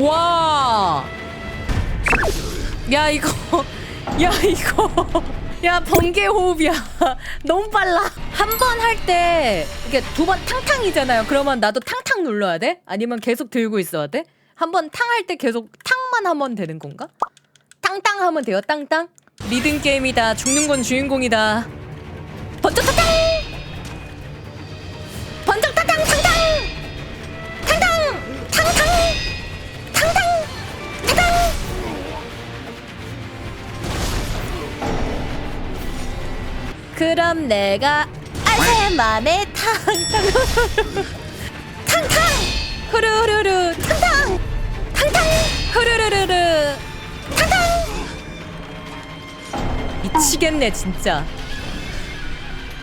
와. 야 이거. 야 이거. 야 번개 호흡이야. 너무 빨라. 한 번 할 때 이게 두 번 탕탕이잖아요. 그러면 나도 탕탕 눌러야 돼? 아니면 계속 들고 있어야 돼 한 번 탕 할 때 계속 탕만 하면 되는 건가? 땅땅 하면 돼요 땅땅 리듬 게임이다. 죽는 건 주인공이다. 번쩍 탕탕 그럼 내가 아내 맘에 탕탕. 탕탕! 후루루루 탕탕! 탕탕! 후루루루루 탕탕! 미치겠네 진짜